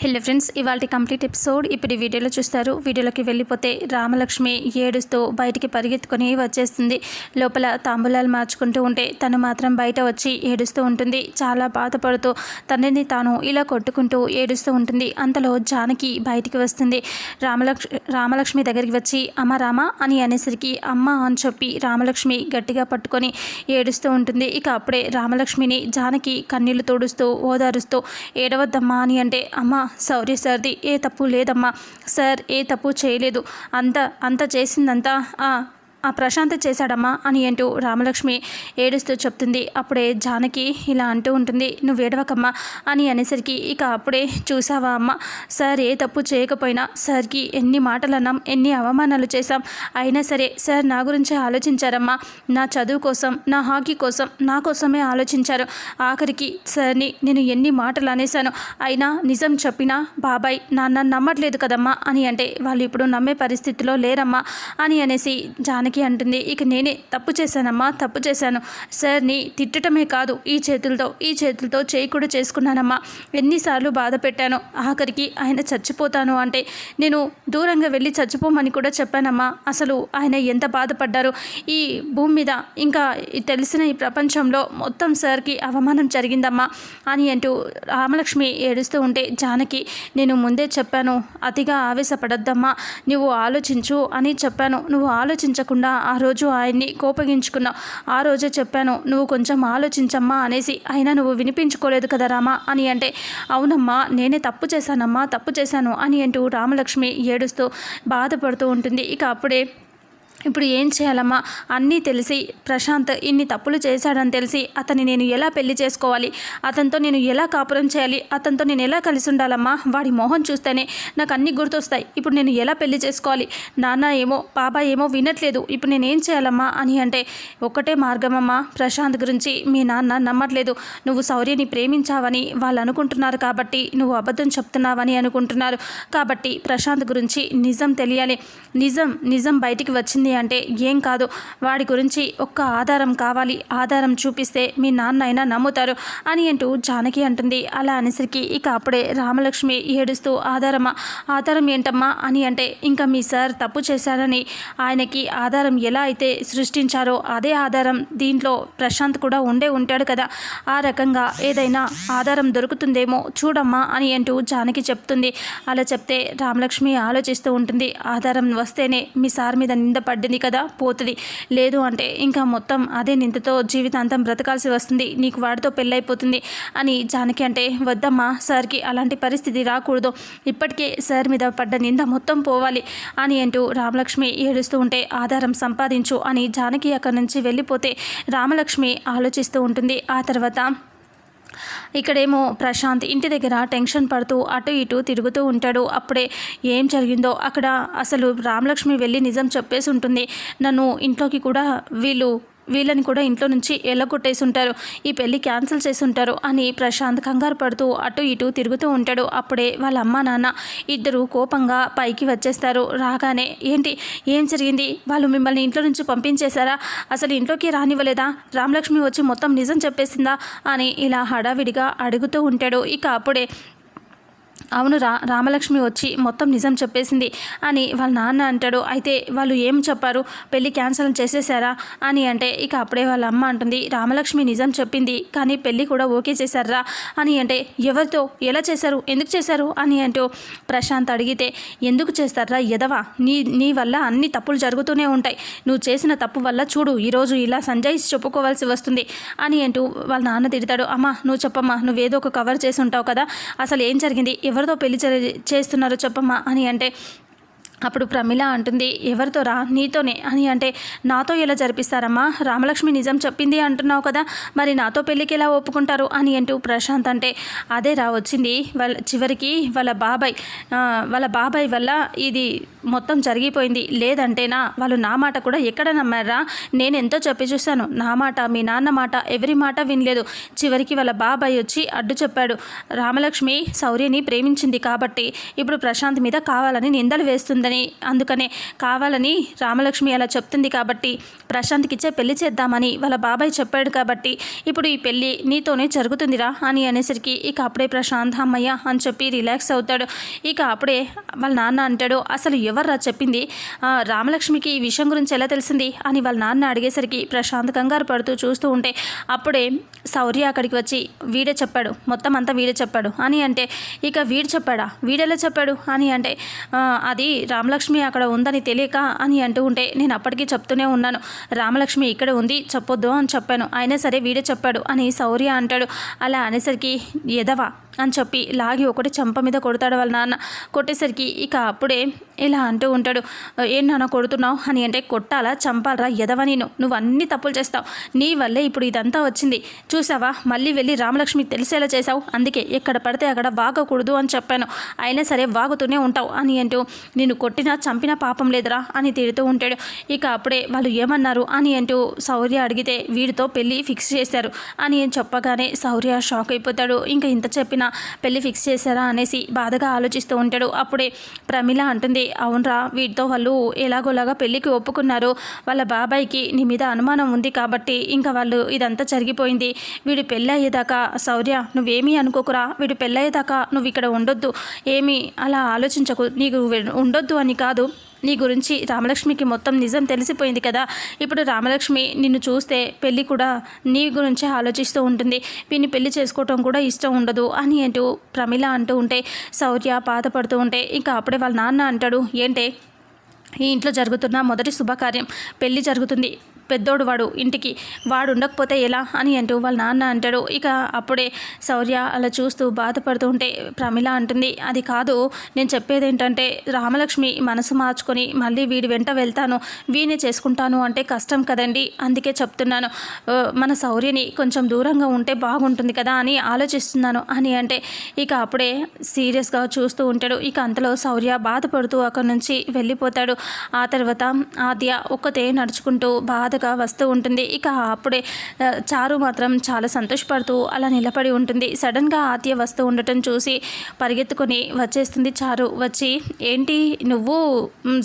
Hello friends ఇవాళ complete episode. ఇప్పుడు ఈ వీడియోలో చూస్తారు వీడియోలోకి వెళ్ళిపోతే రామలక్ష్మి ఏడుస్తూ బయటికి పరిగెత్తుకొని వచ్చేస్తుంది. లోపల తాంబూలాలు మార్చుకుంటూ ఉంటే తను మాత్రం బయట వచ్చి ఏడుస్తూ ఉంటుంది. చాలా బాధపడుతూ తనని తాను ఇలా కొట్టుకుంటూ ఏడుస్తూ ఉంటుంది. అంతలో జానకి బయటికి వస్తుంది. రామలక్ష్ రామలక్ష్మి దగ్గరికి వచ్చి అమ్మ రామ అని అనేసరికి అమ్మ అని చెప్పి రామలక్ష్మి గట్టిగా పట్టుకొని ఏడుస్తూ ఉంటుంది. ఇక అప్పుడే రామలక్ష్మిని జానకి కన్నీళ్ళు తోడుస్తూ ఓదారుస్తూ ఏడవద్దమ్మా అని అంటే అమ్మ సారీ సార్ది ఏ తప్పు లేదమ్మా. సార్ ఏ తప్పు చేయలేదు. అంత అంత చేసిందంతా ఆ ఆ ప్రశాంత్ చేశాడమ్మా అని అంటూ రామలక్ష్మి ఏడుస్తూ చెప్తుంది. అప్పుడే జానకి ఇలా అంటూ ఉంటుంది నువ్వు ఏడవకమ్మా అని అనేసరికి ఇక అప్పుడే చూసావా అమ్మ సార్ ఏ తప్పు చేయకపోయినా సార్కి ఎన్ని మాటలు అన్నాం ఎన్ని అవమానాలు చేశాం. అయినా సరే సార్ నా గురించి ఆలోచించారమ్మా. నా చదువు కోసం నా హాకీ కోసం నా కోసమే ఆలోచించారు. ఆఖరికి సార్ని నేను ఎన్ని మాటలు అనేశాను. అయినా నిజం చెప్పినా బాబాయ్ నాన్న నమ్మట్లేదు కదమ్మా అని అంటే వాళ్ళు ఇప్పుడు నమ్మే పరిస్థితిలో లేరమ్మా అని అనేసి జానకి అంటుంది ఇక నేనే తప్పు చేశానమ్మా తప్పు చేశాను. సార్ని తిట్టటమే కాదు ఈ చేతులతో ఈ చేతులతో చేయి కూడా చేసుకున్నానమ్మా. ఎన్నిసార్లు బాధ పెట్టాను. ఆఖరికి ఆయన చచ్చిపోతాను అంటే నేను దూరంగా వెళ్ళి చచ్చిపోమని కూడా చెప్పానమ్మా. అసలు ఆయన ఎంత బాధపడ్డారు? ఈ భూమి మీద ఇంకా తెలిసిన ఈ ప్రపంచంలో మొత్తం సార్కి అవమానం జరిగిందమ్మా అని అంటూ రామలక్ష్మి ఏడుస్తూ ఉంటే జానకి నేను ముందే చెప్పాను అతిగా ఆవేశపడొద్దమ్మా. నువ్వు ఆలోచించు అని చెప్పాను. నువ్వు ఆలోచించకుండా ఆ రోజు ఆయన్ని కోపగించుకున్నావు. ఆ రోజే చెప్పాను నువ్వు కొంచెం ఆలోచించమ్మా అనేసి. అయినా నువ్వు వినిపించుకోలేదు కదా రామా అని అంటే అవునమ్మా నేనే తప్పు చేశానమ్మా తప్పు చేశాను అని అంటూ రామలక్ష్మి ఏడుస్తూ బాధపడుతూ ఉంటుంది. ఇక అప్పుడే ఇప్పుడు ఏం చేయాలమ్మా? అన్నీ తెలిసి ప్రశాంత్ ఇన్ని తప్పులు చేశాడని తెలిసి అతన్ని నేను ఎలా పెళ్ళి చేసుకోవాలి? అతనితో నేను ఎలా కాపురం చేయాలి? అతనితో నేను ఎలా కలిసి ఉండాలమ్మా? వాడి మొహం చూస్తేనే నాకు అన్ని గుర్తొస్తాయి. ఇప్పుడు నేను ఎలా పెళ్ళి చేసుకోవాలి? నాన్న ఏమో బాబా ఏమో వినట్లేదు. ఇప్పుడు నేను ఏం చేయాలమ్మా అని అంటే ఒక్కటే మార్గమమ్మా. ప్రశాంత్ గురించి మీ నాన్న నమ్మట్లేదు. నువ్వు శౌర్యని ప్రేమించావని వాళ్ళు అనుకుంటున్నారు కాబట్టి నువ్వు అబద్ధం చెప్తున్నావని అనుకుంటున్నారు కాబట్టి ప్రశాంత్ గురించి నిజం తెలియాలి. నిజం నిజం బయటికి వచ్చింది అంటే ఏం కాదు. వాడి గురించి ఒక్క ఆధారం కావాలి. ఆధారం చూపిస్తే మీ నాన్న అయినా నమ్ముతారు అని అంటూ జానకి అంటుంది. అలా అనేసరికి ఇక అప్పుడే రామలక్ష్మి ఏడుస్తూ ఆధారమా? ఆధారం ఏంటమ్మా? అని అంటే ఇంకా మీ సార్ తప్పు చేశారని ఆయనకి ఆధారం ఎలా అయితే సృష్టించారో అదే ఆధారం. దీంట్లో ప్రశాంత్ కూడా ఉండే ఉంటాడు కదా. ఆ రకంగా ఏదైనా ఆధారం దొరుకుతుందేమో చూడమ్మా అని అంటూ జానకి చెప్తుంది. అలా చెప్తే రామలక్ష్మి ఆలోచిస్తూ ఉంటుంది. ఆధారం వస్తేనే మీ సార్ మీద నింద పడింది కదా? పోతుంది. లేదు అంటే ఇంకా మొత్తం అదే నిందతో జీవితాంతం బ్రతకాల్సి వస్తుంది. నీకు వాడితో పెళ్ళైపోతుంది అని జానకి అంటే వద్దమ్మా సార్కి అలాంటి పరిస్థితి రాకూడదు. ఇప్పటికే సార్ మీద పడ్డ నింద మొత్తం పోవాలి అని అంటూ రామలక్ష్మి ఏడుస్తూ ఉంటే ఆధారం సంపాదించు అని జానకి అక్కడి నుంచి వెళ్ళిపోతే రామలక్ష్మి ఆలోచిస్తూ ఉంటుంది. ఆ తర్వాత ఇక్కడేమో ప్రశాంత్ ఇంటి దగ్గర టెన్షన్ పడుతూ అటు ఇటు తిరుగుతూ ఉంటాడు. అప్పుడే ఏం జరిగిందో అక్కడ అసలు రామలక్ష్మి వెళ్ళి నిజం చెప్పేసి ఉంటుంది. నన్ను ఇంట్లోకి కూడా వీళ్ళు వీళ్ళని కూడా ఇంట్లో నుంచి ఎల్లగొట్టేసి ఉంటారు ఈ పెళ్ళి క్యాన్సిల్ చేసి ఉంటారు అని ప్రశాంత్ కంగారు పడుతూ అటు ఇటు తిరుగుతూ ఉంటాడు. అప్పుడే వాళ్ళ అమ్మ నాన్న ఇద్దరు కోపంగా పైకి వచ్చేస్తారు. రాగానే ఏంటి? ఏం జరిగింది? వాళ్ళు మిమ్మల్ని ఇంట్లో నుంచి పంపించేశారా? అసలు ఇంట్లోకి రానివ్వలేదా? రామలక్ష్మి వచ్చి మొత్తం నిజం చెప్పేసిందా? అని ఇలా హడావిడిగా అడుగుతూ ఉంటాడు. ఇక అప్పుడే అవును రా రామలక్ష్మి వచ్చి మొత్తం నిజం చెప్పేసింది అని వాళ్ళ నాన్న అంటాడు. అయితే వాళ్ళు ఏం చెప్పారు? పెళ్ళి క్యాన్సిల్ చేసేసారా అని అంటే ఇక అప్పుడే వాళ్ళ అమ్మ అంటుంది రామలక్ష్మి నిజం చెప్పింది కానీ పెళ్ళి కూడా ఓకే చేశారా అని అంటే ఎవరితో? ఎలా చేశారు? ఎందుకు చేశారు? అని అంటూ ప్రశాంత్ అడిగితే ఎందుకు చేస్తారా ఎదవా నీ నీ వల్ల అన్ని తప్పులు జరుగుతూనే ఉంటాయి. నువ్వు చేసిన తప్పు వల్ల చూడు ఈరోజు ఇలా సంజయ్ చెప్పుకోవాల్సి వస్తుంది అని అంటూ వాళ్ళ నాన్న తిడతాడు. అమ్మ నువ్వు చెప్పమ్మా నువ్వేదో ఒక కవర్ చేసి ఉంటావు కదా అసలు ఏం జరిగింది? ఎవరితో పెళ్ళి చేస్తున్నారో చెప్పమ్మా అని అంటే అప్పుడు ప్రమిళ అంటుంది ఎవరితో రా? నీతోనే. అని అంటే నాతో ఎలా జరిపిస్తారమ్మా? రామలక్ష్మి నిజం చెప్పింది అంటున్నావు కదా మరి నాతో పెళ్ళికి ఎలా ఒప్పుకుంటారు? అని అంటూ ప్రశాంత్ అంటే అదే రా వచ్చింది. వాళ్ళ చివరికి వాళ్ళ బాబాయ్ వాళ్ళ బాబాయ్ వల్ల ఇది మొత్తం జరిగిపోయింది. లేదంటేనా వాళ్ళు నా మాట కూడా ఎక్కడ నమ్మారా? నేను ఎంతో చెప్పి చూశాను. నా మాట మీ నాన్న మాట ఎవరి మాట వినలేదు. చివరికి వాళ్ళ బాబాయ్ వచ్చి అడ్డు చెప్పాడు. రామలక్ష్మి శౌర్యని ప్రేమించింది కాబట్టి ఇప్పుడు ప్రశాంత్ మీద కావాలని నిందలు వేస్తుంది. ఉందని. అందుకనే కావాలని రామలక్ష్మి అలా చెప్తుంది కాబట్టి ప్రశాంత్కిచ్చే పెళ్ళి చేద్దామని వాళ్ళ బాబాయ్ చెప్పాడు కాబట్టి ఇప్పుడు ఈ పెళ్ళి నీతోనే జరుగుతుందిరా అని అనేసరికి ఇక అప్పుడే ప్రశాంత్ అమ్మయ్య అని చెప్పి రిలాక్స్ అవుతాడు. ఇక అప్పుడే వాళ్ళ నాన్న అంటాడు అసలు ఎవర్రా చెప్పింది? రామలక్ష్మికి ఈ విషయం గురించి ఎలా తెలిసింది? అని వాళ్ళ నాన్న అడిగేసరికి ప్రశాంత్ కంగారు పడుతూ చూస్తూ ఉంటే అప్పుడే శౌర్య అక్కడికి వచ్చి వీడే చెప్పాడు మొత్తం అంతా వీడే చెప్పాడు అని అంటే ఇక వీడు చెప్పాడా? వీడెలా చెప్పాడు? అని అంటే అది రామలక్ష్మి అక్కడ ఉందని తెలియక అని అంటూ ఉంటే నేను అప్పటికీ చెప్తూనే ఉన్నాను. రామలక్ష్మి ఇక్కడ ఉంది చెప్పొద్దు అని చెప్పాను. అయినా సరే వీడే చెప్పాడు అని శౌర్య అంటాడు. అలా అనేసరికి ఎదవా? అని చెప్పి లాగి ఒకటి చంప మీద కొడతాడు వాళ్ళ నాన్న. కొట్టేసరికి ఇక అప్పుడే ఇలా అంటూ ఉంటాడు. ఏం నాన్న కొడుతున్నావు? అని అంటే కొట్టాలా? చంపాలరా? ఎదవ నేను? నువ్వు అన్ని తప్పులు చేస్తావు. నీ వల్లే ఇప్పుడు ఇదంతా వచ్చింది. చూసావా? మళ్ళీ వెళ్ళి రామలక్ష్మి తెలిసేలా చేశావు. అందుకే ఎక్కడ పడితే అక్కడ వాగకూడదు అని చెప్పాను. అయినా సరే వాగుతూనే ఉంటావు అని అంటూ నేను కొట్టినా చంపినా పాపం లేదురా అని తిడుతూ ఉంటాడు. ఇక అప్పుడే వాళ్ళు ఏమన్నారు అని అంటూ శౌర్య అడిగితే వీడితో పెళ్ళి ఫిక్స్ చేశారు అని చెప్పగానే శౌర్య షాక్ అయిపోతాడు. ఇంకా ఇంత చెప్పినా పెళ్ళి ఫిక్స్ చేశారా అనేసి బాధగా ఆలోచిస్తూ ఉంటాడు. అప్పుడే ప్రమిళ అంటుంది అవునరా వీటితో వాళ్ళు ఎలాగోలాగా పెళ్ళికి ఒప్పుకున్నారు. వాళ్ళ బాబాయ్కి నీ మీద అనుమానం ఉంది కాబట్టి ఇంకా వాళ్ళు ఇదంతా జరిగిపోయింది. వీడు పెళ్ళి అయ్యేదాకా శౌర్య నువ్వేమీ అనుకోకురా. వీడు పెళ్ళయ్యేదాకా నువ్వు ఇక్కడ ఉండొద్దు. ఏమీ అలా ఆలోచించకు. నీకు ఉండొద్దు అని కాదు. నీ గురించి రామలక్ష్మికి మొత్తం నిజం తెలిసిపోయింది కదా. ఇప్పుడు రామలక్ష్మి నిన్ను చూస్తే పెళ్ళి కూడా నీ గురించే ఆలోచిస్తూ ఉంటుంది. వీని పెళ్ళి చేసుకోవటం కూడా ఇష్టం ఉండదు అని అంటూ ప్రమిళ అంటూ ఉంటే శౌర్య బాధపడుతూ ఉంటే ఇంకా అప్పుడే వాళ్ళ నాన్న అంటాడు ఏంటే ఈ ఇంట్లో జరుగుతున్న మొదటి శుభకార్యం పెళ్ళి జరుగుతుంది. పెద్దోడు వాడు ఇంటికి వాడు ఉండకపోతే ఎలా? అని అంటూ వాళ్ళ నాన్న అంటాడు. ఇక అప్పుడే శౌర్య అలా చూస్తూ బాధపడుతూ ఉంటే ప్రమిళ అంటుంది అది కాదు నేను చెప్పేది ఏంటంటే రామలక్ష్మి మనసు మార్చుకొని మళ్ళీ వీడి వెంట వెళ్తాను వీనే చేసుకుంటాను అంటే కష్టం కదండి అందుకే చెప్తున్నాను. మన శౌర్యని కొంచెం దూరంగా ఉంటే బాగుంటుంది కదా అని ఆలోచిస్తున్నాను అని అంటే ఇక అప్పుడే సీరియస్గా చూస్తూ ఉంటాడు. ఇక అంతలో శౌర్య బాధపడుతూ అక్కడి నుంచి వెళ్ళిపోతాడు. ఆ తర్వాత ఆద్య ఒక్కతే నడుచుకుంటూ బాధ బాధగా వస్తూ ఉంటుంది. ఇక అప్పుడే చారు మాత్రం చాలా సంతోషపడుతూ అలా నిలబడి ఉంటుంది. సడన్గా ఆద్య వస్తూ ఉండటం చూసి పరిగెత్తుకొని వచ్చేస్తుంది చారు. వచ్చి ఏంటి? నువ్వు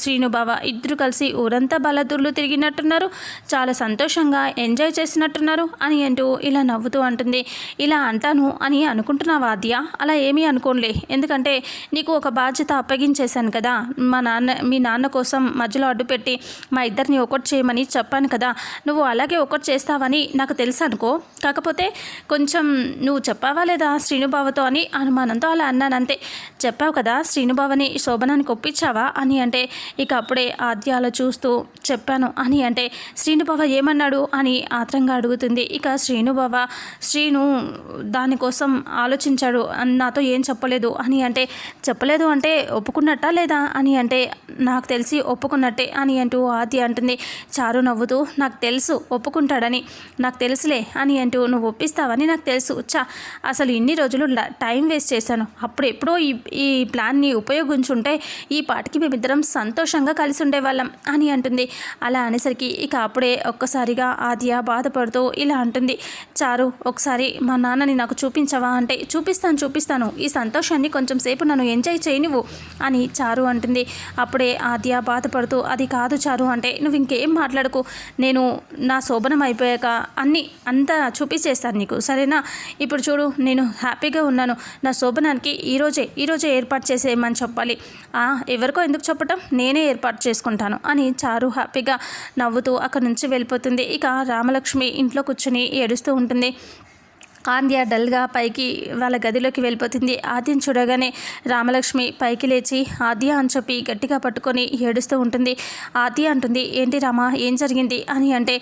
శ్రీను బావ ఇద్దరు కలిసి ఊరంతా బలదూర్లు తిరిగినట్టున్నారు. చాలా సంతోషంగా ఎంజాయ్ చేసినట్టున్నారు అని అంటూ ఇలా నవ్వుతూ అంటుంది. ఇలా అంటాను అని అనుకుంటున్నావా ఆద్య? అలా ఏమీ అనుకోనులే. ఎందుకంటే నీకు ఒక బాధ్యత అప్పగించేశాను కదా. మా నాన్న మీ నాన్న కోసం మధ్యలో అడ్డుపెట్టి మా ఇద్దరిని ఒకటి చేయమని చెప్పాను కదా నువ్వు అలాగే ఒకటి చేస్తావని నాకు తెలుసు అనుకో కాకపోతే కొంచెం నువ్వు చెప్పావా లేదా శ్రీనుబావతో అని అనుమానంతో అలా అన్నాను అంతే చెప్పావు కదా శ్రీనుబావని శోభనానికి ఒప్పించావా అని అంటే ఇక అప్పుడే ఆద్యాలు చూస్తూ చెప్పాను అని అంటే శ్రీనుబావ ఏమన్నాడు అని ఆత్రంగా అడుగుతుంది. ఇక శ్రీనుబావ శ్రీను దానికోసం ఆలోచించాడు అని నాతో ఏం చెప్పలేదు అని అంటే చెప్పలేదు అంటే ఒప్పుకున్నట్టా లేదా అని అంటే నాకు తెలిసి ఒప్పుకున్నట్టే అని అంటూ ఆద్య అంటుంది. చారు నవ్వుతూ నాకు తెలుసు ఒప్పుకుంటాడని. నాకు తెలుసులే అని అంటూ నువ్వు ఒప్పిస్తావని నాకు తెలుసు. చా అసలు ఇన్ని రోజులు టైం వేస్ట్ చేశాను. అప్పుడు ఎప్పుడో ఈ ఈ ప్లాన్ని ఉపయోగించుంటే ఈ పాటికి మేమిద్దరం సంతోషంగా కలిసి ఉండేవాళ్ళం అని అంటుంది. అలా అనేసరికి ఇక అప్పుడే ఒక్కసారిగా ఆద్య బాధపడుతూ ఇలా అంటుంది. చారు ఒకసారి మా నాన్నని నాకు చూపించవా అంటే చూపిస్తాను చూపిస్తాను. ఈ సంతోషాన్ని కొంచెం సేపు నన్ను ఎంజాయ్ చేయనివ్వు అని చారు అంటుంది. అప్పుడే ఆద్య బాధపడుతూ అది కాదు చారు అంటే నువ్వు ఇంకేం మాట్లాడుకు? నేను నా శోభనం అయిపోయాక అన్నీ అంతా చూపించేస్తాను నీకు సరేనా? ఇప్పుడు చూడు నేను హ్యాపీగా ఉన్నాను. నా శోభనానికి ఈరోజే ఈరోజే ఏర్పాటు చేసేయమని చెప్పాలి. ఎవరికో ఎందుకు చెప్పటం? నేనే ఏర్పాటు చేసుకుంటాను అని చారు హ్యాపీగా నవ్వుతూ అక్కడి నుంచి వెళ్ళిపోతుంది. ఇక రామలక్ష్మి ఇంట్లో కూర్చుని ఏడుస్తూ ఉంటుంది. ఆద్య డల్గా పైకి వాళ్ళ గదిలోకి వెళ్ళిపోతుంది. ఆద్యం చూడగానే రామలక్ష్మి పైకి లేచి ఆద్య అని చెప్పి గట్టిగా పట్టుకొని ఏడుస్తూ ఉంటుంది. ఆద్య అంటుంది ఏంటి రామా ఏం జరిగింది? అని అంటే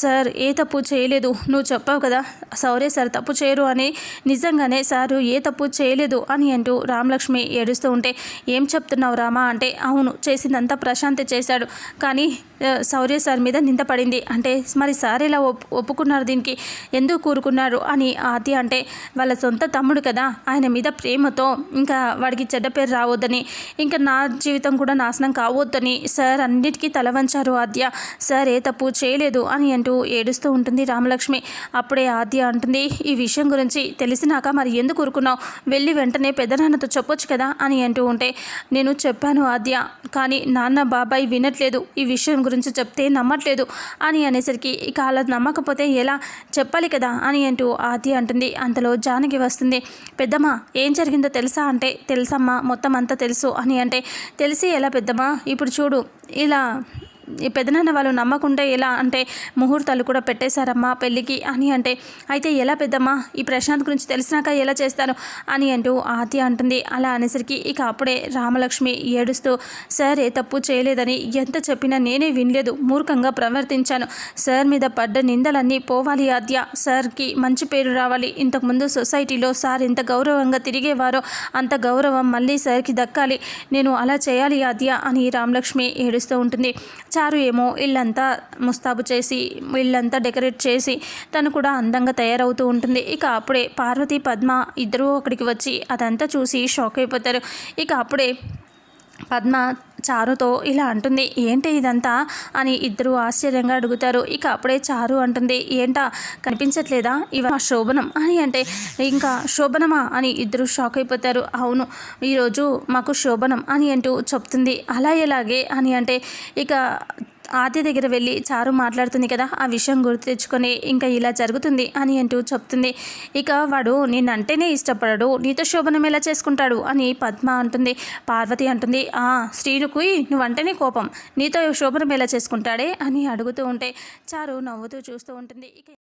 సార్ ఏ తప్పు చేయలేదు. నువ్వు చెప్పావు కదా సౌరే సార్ తప్పు చేయరు అని. నిజంగానే సారు ఏ తప్పు చేయలేదు అని అంటూ రామలక్ష్మి ఏడుస్తూ ఉంటే ఏం చెప్తున్నావు రామా? అంటే అవును చేసిందంతా ప్రశాంత్ చేశాడు. కానీ సౌర్య సార్ మీద నింద పడింది. అంటే మరి సార్ ఇలా ఒప్పుకున్నారు దీనికి? ఎందుకు కూరుకున్నారు అని అని ఆది అంటే వాళ్ళ సొంత తమ్ముడు కదా. ఆయన మీద ప్రేమతో ఇంకా వాడికి చెడ్డ పేరు రావద్దని ఇంకా నా జీవితం కూడా నాశనం కావద్దని సార్ అన్నిటికీ తల వంచారు ఆద్య. సార్ ఏ తప్పు చేయలేదు అని అంటూ ఏడుస్తూ ఉంటుంది రామలక్ష్మి. అప్పుడే ఆద్య అంటుంది ఈ విషయం గురించి తెలిసినాక మరి ఎందుకు ఊరుకున్నావు? వెళ్ళి వెంటనే పెద్దనాన్నతో చెప్పొచ్చు కదా అని అంటూ ఉంటే నేను చెప్పాను ఆద్య కానీ నాన్న బాబాయ్ వినట్లేదు ఈ విషయం గురించి చెప్తే నమ్మట్లేదు అని అనేసరికి ఇక అలా నమ్మకపోతే ఎలా చెప్పాలి కదా అని అంటూ ఆది అంటుంది. అంతలో జానకి వస్తుంది. పెద్దమ్మ ఏం జరిగిందో తెలుసా అంటే తెలుసమ్మా మొత్తం అంతా తెలుసు అని అంటే తెలిసి ఎలా పెద్దమ్మా? ఇప్పుడు చూడు ఇలా ఈ పెదనాన్న వాళ్ళు నమ్మకుంటే ఎలా అంటే ముహూర్తాలు కూడా పెట్టేశారమ్మా పెళ్ళికి అని అంటే అయితే ఎలా పెద్దమ్మా? ఈ ప్రశాంత్ గురించి తెలిసినాక ఎలా చేస్తాను అని అంటూ ఆద్య అంటుంది. అలా అనేసరికి ఇక అప్పుడే రామలక్ష్మి ఏడుస్తూ సార్ ఏ తప్పు చేయలేదని ఎంత చెప్పినా నేనే వినలేదు. మూర్ఖంగా ప్రవర్తించాను. సార్ మీద పడ్డ నిందలన్నీ పోవాలి ఆద్య. సార్కి మంచి పేరు రావాలి. ఇంతకుముందు సొసైటీలో సార్ ఎంత గౌరవంగా తిరిగేవారో అంత గౌరవం మళ్ళీ సార్కి దక్కాలి. నేను అలా చేయాలి ఆద్య అని రామలక్ష్మి ఏడుస్తూ ఉంటుంది. చారు ఏమో ఇల్లంతా ముస్తాబు చేసి ఇల్లంతా డెకరేట్ చేసి తను కూడా అందంగా తయారవుతూ ఉంటుంది. ఇక అప్పుడే పార్వతి పద్మ ఇద్దరూ అక్కడికి వచ్చి అదంతా చూసి షాక్ అయిపోతారు. ఇక అప్పుడే పద్మ చారుతో ఇలా అంటుంది. ఏంటి ఇదంతా? అని ఇద్దరు ఆశ్చర్యంగా అడుగుతారు. ఇక అప్పుడే చారు అంటుంది. ఏంటా? కనిపించట్లేదా? ఇవ శోభనం అని అంటే ఇంకా శోభనమా? అని ఇద్దరు షాక్ అయిపోతారు. అవును ఈరోజు మాకు శోభనం అని అంటూ చెప్తుంది. అలా ఎలాగే? అని అంటే ఇక ఆద్య దగ్గర వెళ్ళి చారు మాట్లాడుతుంది కదా ఆ విషయం గుర్తు తెచ్చుకొని ఇంకా ఇలా జరుగుతుంది అని అంటూ చెప్తుంది. ఇక వాడు నిన్నంటేనే ఇష్టపడడు నీతో శోభనం ఎలా చేసుకుంటాడు అని పద్మ అంటుంది. పార్వతి అంటుంది ఆ శ్రీనుకు నువ్వంటేనే కోపం నీతో శోభనం ఎలా చేసుకుంటాడే? అని అడుగుతూ ఉంటే చారు నవ్వుతూ చూస్తూ ఉంటుంది. ఇక